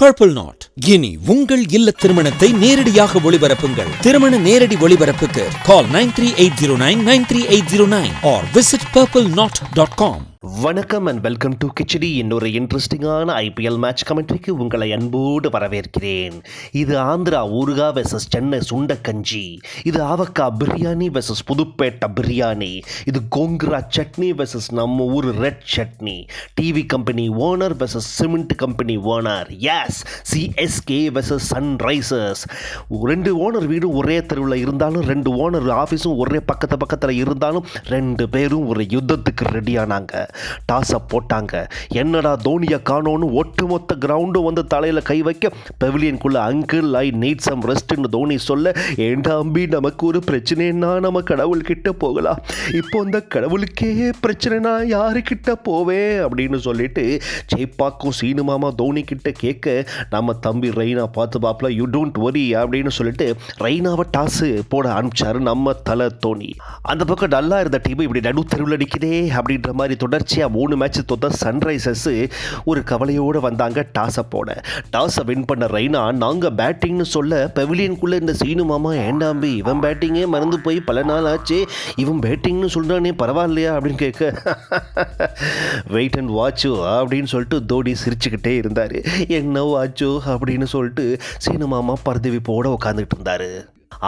Purple not இனி உங்கள் இல்ல திருமணத்தை நேரடியாக ஒளிபரப்புங்கள். திருமண நேரடி ஒளிபரப்புக்கு call nine three eight zero nine nine three eight zero nine or visit purple knot dot com வணக்கம் அண்ட் வெல்கம் டு கிச்சடி இன்னொரு இன்ட்ரெஸ்டிங்கான ஐபிஎல் மேட்ச் கமெண்ட்ரிக்கு உங்களை அன்போடு வரவேற்கிறேன். இது ஆந்திரா ஊருகா வெசஸ் சென்னை சுண்டக்கஞ்சி. இது ஆவக்கா பிரியாணி வெசஸ் புதுப்பேட்டை பிரியாணி. இது கோங்குரா சட்னி வெசஸ் நம்ம ஊர் red chutney. TV company owner versus cement company owner yes CSK versus Sunrisers ரெண்டு ஓனர் வீடும் ஒரே தெருவில் இருந்தாலும் ரெண்டு ஓனர் ஆஃபீஸும் ஒரே பக்கத்து பக்கத்தில் இருந்தாலும் ரெண்டு பேரும் ஒரு யுத்தத்துக்கு ரெடியானாங்க டாஸை போட்டாங்க. என்னடா தோனியை காணோன்னு ஒட்டுமொத்த கிரவுண்டும் வந்து தலையில் கை வைக்க பெவிலியனுக்குள்ள அங்கிள் ஐ நீட் சம் ரெஸ்ட்னு தோனி சொல்ல ஏண்டா அம்பி நமக்கு ஒரு பிரச்சனைன்னா நம்ம கடவுள்கிட்ட போகலாம். இப்போ அந்த கடவுளுக்கே பிரச்சனைனா யாருக்கிட்ட போவேன் அப்படின்னு சொல்லிட்டு ஜெய்பாக்கும் சீனு மாமா தோனி கிட்ட கேட்க நம்ம தம்பி ரெய்னா பார்த்து பாப்பில் யூ டோன்ட் வரி அப்படின்னு சொல்லிட்டு ரெய்னாவை டாஸு போட அனுப்பிச்சாரு நம்ம தலை தோனி. அந்த பக்கம் டல்லாக இருந்த டீம் இப்படி நடு தெருவில் நிற்குதே அப்படின்ற மாதிரி தொடர்ச்சியாக மூணு மேட்ச் தொத்த சன்ரைசர்ஸ் ஒரு கவலையோடு வந்தாங்க டாஸை போட டாஸை வின் பண்ண ரெய்னா நாங்கள் பேட்டிங்னு சொல்ல பெவிலியனுக்குள்ளே இந்த சீனு மாமா ஏண்டாம்பி இவன் பேட்டிங்கே மறந்து போய் பல நாள் ஆச்சு. இவன் பேட்டிங்னு சொல்கிறானே பரவாயில்லையா? அப்படின்னு கேட்க வெயிட் அண்ட் வாட்சு அப்படின்னு சொல்லிட்டு தோனி சிரிச்சுக்கிட்டே இருந்தார். என்ன வாட்சு அப்படின்னு சொல்லிட்டு சீனு மாமா பரதவிப்போட உட்காந்துக்கிட்டு இருந்தார்.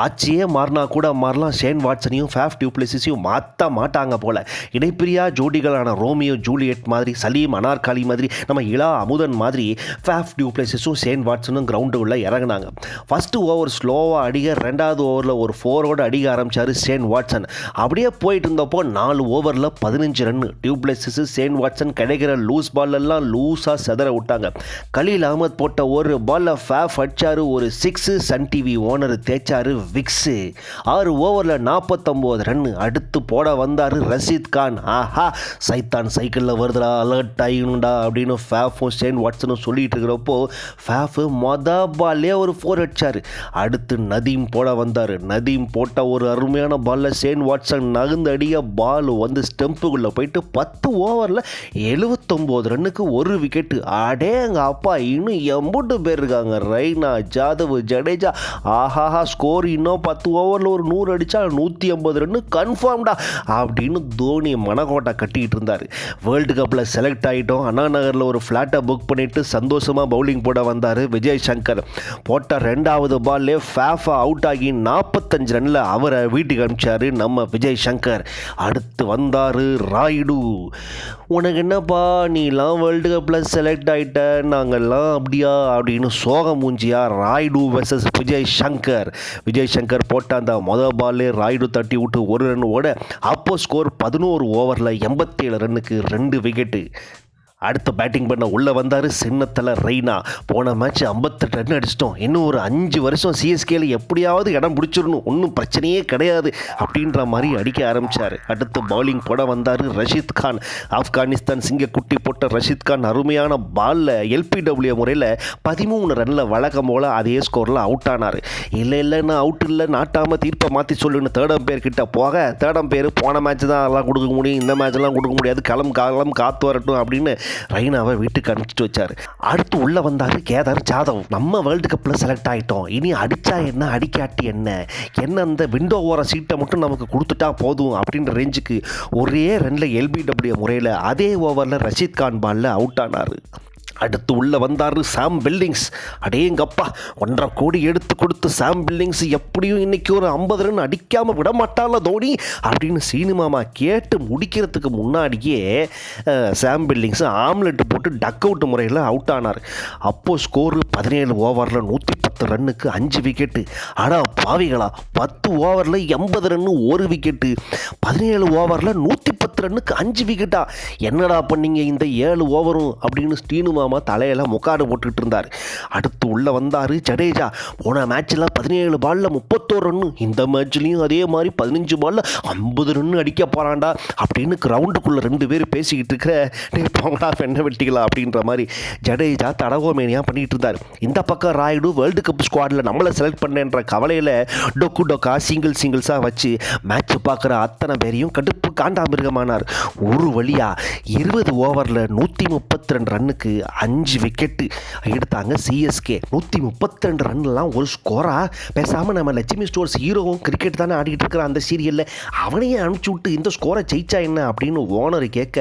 ஆட்சியே மாறினா கூட மாறலாம். ஷேன் வாட்சனையும் ஃபேஃப் டியூப்ளிசிஸையும் மாற்ற மாட்டாங்க போல. இணைப்பிரியா ஜோடிகளான ரோமியோ ஜூலியட் மாதிரி சலீம் அனார்காலி மாதிரி நம்ம இளா அமுதன் மாதிரி ஃபேஃப் டியூப்ளிசிஸும் ஷேன் வாட்சனும் கிரவுண்டு உள்ள இறங்குனாங்க. ஃபஸ்ட்டு ஓவர் ஸ்லோவாக அடிக்க ரெண்டாவது ஓவரில் ஒரு ஃபோரோடு அடிக்க ஆரம்பித்தார் ஷேன் வாட்சன். அப்படியே போயிட்டு இருந்தப்போ நாலு ஓவரில் பதினஞ்சு run du Plessis Shane Watson கிடைக்கிற லூஸ் பால்லாம் லூஸாக செதற விட்டாங்க. கலீல் அகமத் போட்ட ஒரு பாலில் ஃபேஃப் அடிச்சாரு ஒரு சிக்ஸு சன் டிவி ஓனர் தேய்ச்சாரு விக்ஸு. ஆறு ஓவரில் நாற்பத்தொம்போது ரன்னு அடுத்து போட வந்தார் ரஷீத் கான். ஆஹா சைத்தான் சைக்கிளில் வருதுடா அலர்ட் ஆகணும்டா அப்படின்னு ஃபேஃபும் ஷேன் வாட்ஸனும் சொல்லிகிட்டு இருக்கிறப்போ ஃபேஃபு மொத பால்லே ஒரு ஃபோர் அடிச்சார். அடுத்து நதீம் போட வந்தார். நதீம் போட்ட ஒரு அருமையான பாலில் ஷேன் வாட்ஸன் நகுந்து அடிய பால் வந்து ஸ்டெம்புக்குள்ளே போயிட்டு பத்து ஓவரில் எழுபத்தொம்போது ரன்னுக்கு ஒரு விக்கெட்டு அடே எங்கள் அப்பா இன்னும் எம்புட்டு பேர் இருக்காங்க. ரெய்னா ஜாதவ் ஜடேஜா. ஆஹாஹா ஸ்கோர் இன்னும் பத்து ஓவரில் ஒரு நூறு அடித்தா நூற்றி ஐம்பது ரன்னு கன்ஃபார்ம்டா அப்படின்னு தோனி மனக்கோட்டை கட்டிக்கிட்டு இருந்தார். வேர்ல்டு கப்பில் செலக்ட் ஆகிட்டோம் அண்ணா நகரில் ஒரு ஃப்ளாட்டை புக் பண்ணிவிட்டு சந்தோஷமாக பவுலிங் போட வந்தார் விஜய் சங்கர். போட்ட ரெண்டாவது பால்லே ஃபேஃபா அவுட் ஆகி நாற்பத்தஞ்சு ரனில் அவரை வீட்டுக்கு அனுப்பிச்சாரு நம்ம விஜய் சங்கர். அடுத்து வந்தார் ராயுடு. உனக்கு என்னப்பா நீலாம் வேர்ல்டு கப்பில் செலக்ட் ஆகிட்ட நாங்கள்லாம் அப்படியா அப்படின்னு சோக மூஞ்சியா ராய்டு வெர்சஸ் விஜய் சங்கர். விஜய் சங்கர் போட்ட அந்த மொதல் பால்லே ராய்டு தட்டி விட்டு ஒரு ரன் ஓட அப்போ ஸ்கோர் பதினோரு ஓவரில் எண்பத்தேழு ரன்னுக்கு ரெண்டு விக்கெட்டு அடுத்த பேட்டிங் பண்ண உள்ளே வந்தார் சின்னத்தில் ரெய்னா. போன மேட்ச் ஐம்பத்தெட்டு ரன் அடிச்சிட்டோம். இன்னும் ஒரு அஞ்சு வருஷம் சிஎஸ்கேல எப்படியாவது இடம் பிடிச்சிடணும். ஒன்றும் பிரச்சனையே கிடையாது அப்படின்ற மாதிரி அடிக்க ஆரம்பித்தார் அடுத்து பவுலிங் போட வந்தார் ரஷீத் கான். ஆப்கானிஸ்தான் சிங்கக்குட்டி போட்ட ரஷீத் கான் அருமையான பாலில் எல்பிடபிள்யூ முறையில் பதிமூணு ரனில் வழக்கம் போல் அதே ஸ்கோரில் அவுட் ஆனார். இல்லை இல்லை நான் அவுட் இல்லை நாட்டாமல் தீர்ப்பை மாற்றி சொல்லுன்னு தேர்டம் அம்பேர் கிட்ட போக தேர்ட் பேர் போன மேட்ச் தான் அதெல்லாம் கொடுக்க முடியும் இந்த மேட்ச்லாம் கொடுக்க முடியாது களம் காலம் காத்து வரட்டும் அப்படின்னு ரெய்னாவை வீட்டுக்கு அனுப்பிச்சிட்டு வச்சார். அடுத்து உள்ளே வந்தார் கேதார் ஜாதவ். நம்ம வேர்ல்டு கப்பில் செலக்ட் ஆகிட்டோம் இனி அடித்தா என்ன அடிக்காட்டி என்ன? என்ன அந்த விண்டோ ஓர சீட்டை மட்டும் நமக்கு கொடுத்துட்டா போதும் அப்படின்ற ரேஞ்சுக்கு ஒரே ரனில் எல்பிடபிள்யூ முறையில் அதே ஓவரில் ரஷீத் கான் பாலில் அவுட் ஆனார். அடுத்து உள்ளே வந்தார் சாம் பில்டிங்ஸ் அடேங்கப்பா ஒன்றரை கோடி எடுத்து கொடுத்து சாம் பில்டிங்ஸ் எப்படியும் இன்னைக்கு ஒரு ஐம்பது ரன் அடிக்காமல் விட மாட்டால தோனி? அப்படின்னு சீனிமாமா கேட்டு முடிக்கிறதுக்கு முன்னாடியே சாம் பில்டிங்ஸ் ஆம்லெட் போட்டு டக் அவுட் முறையில் அவுட் ஆனார். அப்போது ஸ்கோரு பதினேழு ஓவரில் நூற்றி பத்து ரன்னுக்கு அஞ்சு விக்கெட்டு ஆனால் பாவிகளா பத்து ஓவரில் எண்பது ரன்னு ஒரு விக்கெட்டு பதினேழு ஓவரில் நூற்றி ரன்னுக்கு அஞ்சு விக்கெட்டா என்னடா பண்ணீங்க இந்த ஏழு ஓவரும் அப்படின்னு ஸ்டீனு மாமா தலையில முக்காடு போட்டுக்கிட்டு இருந்தார். அடுத்து உள்ளே வந்தார் ஜடேஜா. போன மேட்ச்சில் பதினேழு பாலில் முப்பத்தோரு ரன்னு. இந்த மேட்ச்லேயும் அதே மாதிரி பதினஞ்சு பாலில் ஐம்பது ரன்னு அடிக்க போகிறான்டா அப்படின்னு கிரவுண்டுக்குள்ளே ரெண்டு பேர் பேசிக்கிட்டு இருக்கிற டே போங்கடா பெண்ணை வெட்டிக்கலாம் அப்படின்ற மாதிரி ஜடேஜா தடகோமேனியாக பண்ணிகிட்டு இருந்தார். இந்த பக்கம் ராயுடு வேர்ல்டு கப் ஸ்குவாடில் நம்மளை செலக்ட் பண்ணேன்ற கவலையில் டொக்கு டொக்கா சிங்கிள் சிங்கிள்ஸாக வச்சு மேட்ச் பார்க்குற அத்தனை பேரையும் கடுப்பு காண்டாமிருகமான ஆனார் ஒரு வழியாக இருபது ஓவரில் நூற்றி முப்பத்தி ரெண்டு ரன்னுக்கு அஞ்சு விக்கெட்டு எடுத்தாங்க சிஎஸ்கே நூற்றி முப்பத்தி ரெண்டு ரன்லாம் ஒரு ஸ்கோராக பேசாமல் நம்ம லட்சுமி ஸ்டோர்ஸ் ஹீரோவும் கிரிக்கெட் தானே ஆடிக்கிட்டு இருக்கிற அந்த சீரியலில் அவனையே அனுப்பிச்சி விட்டு இந்த ஸ்கோரை ஜெயிச்சா என்ன அப்படின்னு ஓனர் கேட்க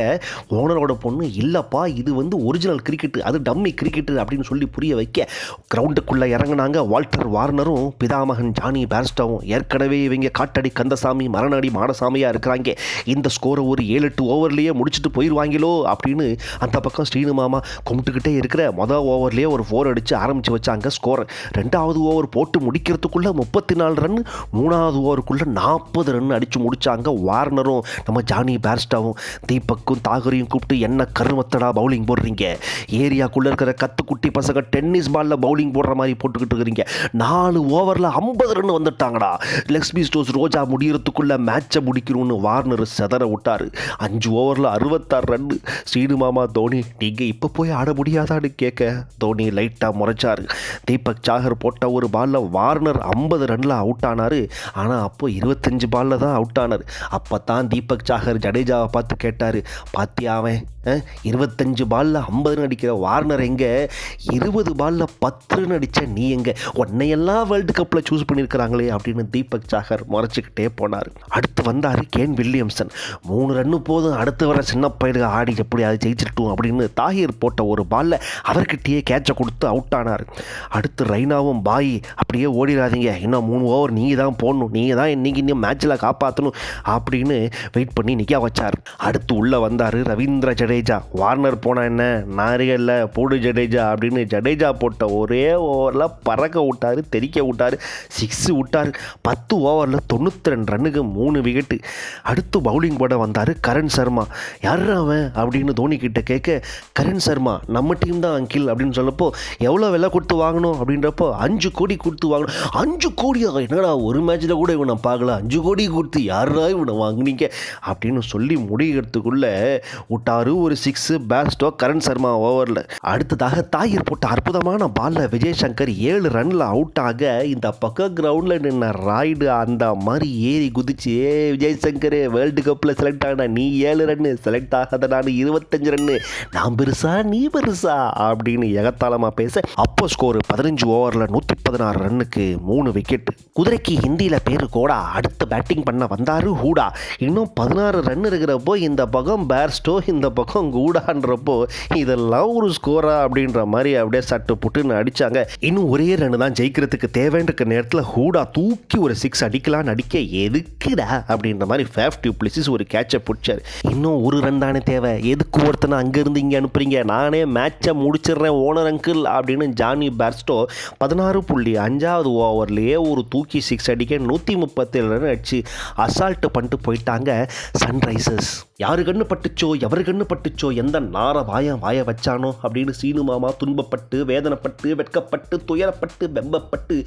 ஓனரோட பொண்ணு இல்லைப்பா இது வந்து ஒரிஜினல் கிரிக்கெட்டு அது டம்மி கிரிக்கெட்டு அப்படின்னு சொல்லி புரிய வைக்க. கிரவுண்டுக்குள்ளே இறங்குனாங்க வால்டர் வார்னரும் பிதாமகன் ஜானி பேர்ஸ்டாவும். ஏற்கனவே இவங்க காட்டடி கந்தசாமி மரணடி மாடசாமியாக இருக்கிறாங்க. இந்த ஸ்கோரை ஒரு ஏழு எட்டு ஓவர்லேயே முடிச்சுட்டு போயிடுவாங்களோ அப்படின்னு அந்த பக்கம் ஸ்ரீனு மாமா கும்பிட்டுக்கிட்டே இருக்கிற மொதல் ஓவர்லேயே ஒரு ஃபோர் அடித்து ஆரம்பித்து வச்சாங்க ஸ்கோர் ரெண்டாவது ஓவர் போட்டு முடிக்கிறதுக்குள்ளே முப்பத்தி நாலு ரன் மூணாவது ஓவருக்குள்ளே நாற்பது ரன் அடித்து முடித்தாங்க வார்னரும் நம்ம ஜானி பேர்ஸ்டாவும் தீபக்கும் தாகரையும் கூப்பிட்டு என்ன கருமத்தடா பவுலிங் போடுறீங்க? ஏரியாக்குள்ளே இருக்கிற கத்துக்குட்டி பசங்க டென்னிஸ் பாலில் பவுலிங் போடுற மாதிரி போட்டுக்கிட்டு இருக்கிறீங்க. நாலு ஓவரில் ஐம்பது ரன் வந்துட்டாங்கடா. லெக்ஸ்மி ஸ்டோஸ் ரோஜா முடிகிறதுக்குள்ளே மேட்சை முடிக்கணும்னு வார்னர் செதற விட்டார். அஞ்சு ஓவரில் அறுபத்தாறு ரன். ஸ்ரீனு மாமா தோனி நீங்கள் இப்போ போய் ஆட முடியாதான்னு கேட்க தோனி லைட்டாக முறைச்சார். தீபக் சாகர் போட்ட ஒரு பாலில் வார்னர் ஐம்பது ரனில் அவுட் ஆனார். ஆனால் அப்போது இருபத்தஞ்சு பாலில் தான் அவுட் ஆனார். அப்போ தான் தீபக் சாகர் ஜடேஜாவை பார்த்து கேட்டார் பாத்தியா அவன்? இருபத்தஞ்சு பாலில் ஐம்பதுன்னு அடிக்கிற வார்னர் எங்கே? இருபது பாலில் பத்துன்னு அடித்த நீ எங்கே? உன்னையெல்லாம் வேர்ல்டு கப்பில் சூஸ் பண்ணியிருக்கிறாங்களே அப்படின்னு தீபக் சாகர் முறைச்சிக்கிட்டே போனார். அடுத்து வந்தார் கேன் வில்லியம்சன். மூணு ரன்னு போதும் அடுத்து வர சின்ன பையனுக்கு ஆடி எப்படியாவது ஜெயிச்சிட்டோம் அப்படின்னு தாஹிர் போட்ட ஒரு பாலில் அவர்கிட்டயே கேட்சை கொடுத்து அவுட் ஆனார். அடுத்து ரெய்னாவும் பாய் அப்படியே ஓடிடாதீங்க இன்னும் மூணு ஓவர் நீங்கள் தான் போடணும். நீங்கள் தான் இன்னைக்கு இன்னும் மேட்ச்சில் காப்பாற்றணும் அப்படின்னு வெயிட் பண்ணி நிற்க வச்சார். அடுத்து உள்ளே வந்தார் ரவீந்திர ஜடேஜா. வார்னர் போனா என்ன? நாரியல்ல போடு ஜடேஜா அப்படின்னு ஜடேஜா போட்ட ஒரே ஓவரில் பறக்க விட்டார் தெறிக்க விட்டார் சிக்ஸு விட்டார். பத்து ஓவரில் தொண்ணூற்றி ரெண்டு ரன்னுக்கு மூணு விக்கெட்டு அடுத்து பவுலிங் போட வந்தார் கரண் சர்மா. யார் அவன்? அப்படின்னு தோனி கிட்ட கேட்க கரண் சர்மா நம்ம டீம் தான் அங்கிள் அப்படின்னு சொல்லப்போ எவ்வளோ விலை கொடுத்து வாங்கணும் அப்படின்றப்போ அஞ்சு கோடி கொடுத்து வாங்கணும். அஞ்சு கோடியாக என்னடா ஒரு மேட்ச்சில் கூட இவனை பார்க்கல. அஞ்சு கோடி கொடுத்து யாரா இவனை வாங்குனீங்க? அப்படின்னு சொல்லி முடிகிறதுக்குள்ளே விட்டாரு ஒரு சிக்ஸு பேஸ்டோ கரண் சர்மா ஓவரில் அடுத்ததாக தாயிர் போட்ட அற்புதமான பாலில் விஜய் சங்கர் ஏழு ரன்ல அவுட் ஆக இந்த பக்கம் கிரவுண்டில் நின்ன ராய்டு அந்த மாதிரி ஏறி குதிச்சு ஏ விஜய் சங்கர் வேர்ல்டு கப்பில் செலக்ட் ஆன நீ ஏழு ரன்னு செலக்ட் ஆகாத நான் இருபத்தஞ்சு ரன்னு நான் பெருசா நீ பெருசா அப்படின்னு எகத்தாளமாக பேச அப்போ ஸ்கோர் பதினஞ்சு ஓவரில் நூற்றி பதினாறு ரன்னுக்கு மூணு விக்கெட் குதிரைக்கு ஹிந்தியில் பேரு கோடா. அடுத்து பேட்டிங் பண்ண வந்தாரு ஹூடா. இன்னும் பதினாறு ரன் இருக்கிறப்போ இந்த பக்கம் பேர்ஸ்டோ இந்த பக்கம் கூடான்றப்போ இதெல்லாம் ஒரு ஸ்கோரா அப்படின்ற மாதிரி அப்படியே சட்டு புட்டுன்னு அடிச்சாங்க. இன்னும் ஒரே ரன் தான் ஜெயிக்கிறதுக்கு தேவைன்ற நேரத்தில் ஹூடா தூக்கி ஒரு சிக்ஸ் அடிக்கலாம்னு அடிக்க எதுக்குடா அப்படின்ற மாதிரி ஃபேஃப் டியூப்ளிசிஸ் ஒரு கேட்சை பிடிச்சாரு. இன்னும் ஒரு ரன் தானே தேவை. எதுக்கு ஒருத்தனை அங்கேருந்து இங்கே அனுப்புறீங்க? நானே மேட்சை முடிச்சிடுறேன் ஓனர் அங்கிள் அப்படின்னு ஜானி பேர்ஸ்டோ பதினாறு புள்ளி அஞ்சாவது ஓவர்லேயே ஒரு தூக்கி சிக்ஸ் அடிக்க நூற்றி முப்பத்தேழு ரன் அடிச்சு அசால்ட்டு பண்ணிட்டு போயிட்டாங்க சன்ரைசர்ஸ் யாரு கண்ணு பட்டுச்சோ எவரு கண்ணு பட்டுச்சோ எந்த நார வாய வாய வச்சானோ அப்படின்னு சீனு மாமா துன்பப்பட்டு வேதனைப்பட்டு வெட்கப்பட்டு துயரப்பட்டு வெம்பப்பட்டு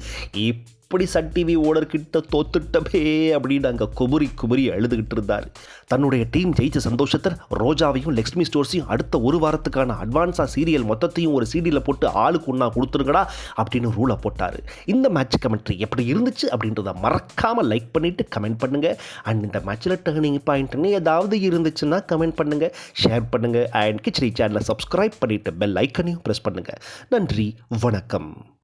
எப்படி சன் டிவி ஓனர்கிட்ட தோத்துட்டமே அப்படின்னு அங்கே குபுரி குபுரி அழுதுகிட்டு இருந்தார். தன்னுடைய டீம் ஜெயிச்ச சந்தோஷத்தில் ரோஜாவையும் லக்ஷ்மி ஸ்டோர்ஸையும் அடுத்த ஒரு வாரத்துக்கான அட்வான்ஸாக சீரியல் மொத்தத்தையும் ஒரு சீடியில் போட்டு ஆளுக்கு ஒன்றா கொடுத்துருங்கடா அப்படின்னு ரூலை போட்டார். இந்த மேட்ச் கமெண்ட்ரி எப்படி இருந்துச்சு அப்படின்றத மறக்காமல் லைக் பண்ணிவிட்டு கமெண்ட் பண்ணுங்கள் அண்ட் இந்த மேட்ச்சில் டேர்னிங் பாயிண்ட்னு ஏதாவது இருந்துச்சுன்னா கமெண்ட் பண்ணுங்கள் ஷேர் பண்ணுங்கள் அண்ட் கிச்சடி சேனலை சப்ஸ்கிரைப் பண்ணிவிட்டு பெல் ஐக்கனையும் ப்ரெஸ் பண்ணுங்கள் நன்றி வணக்கம்.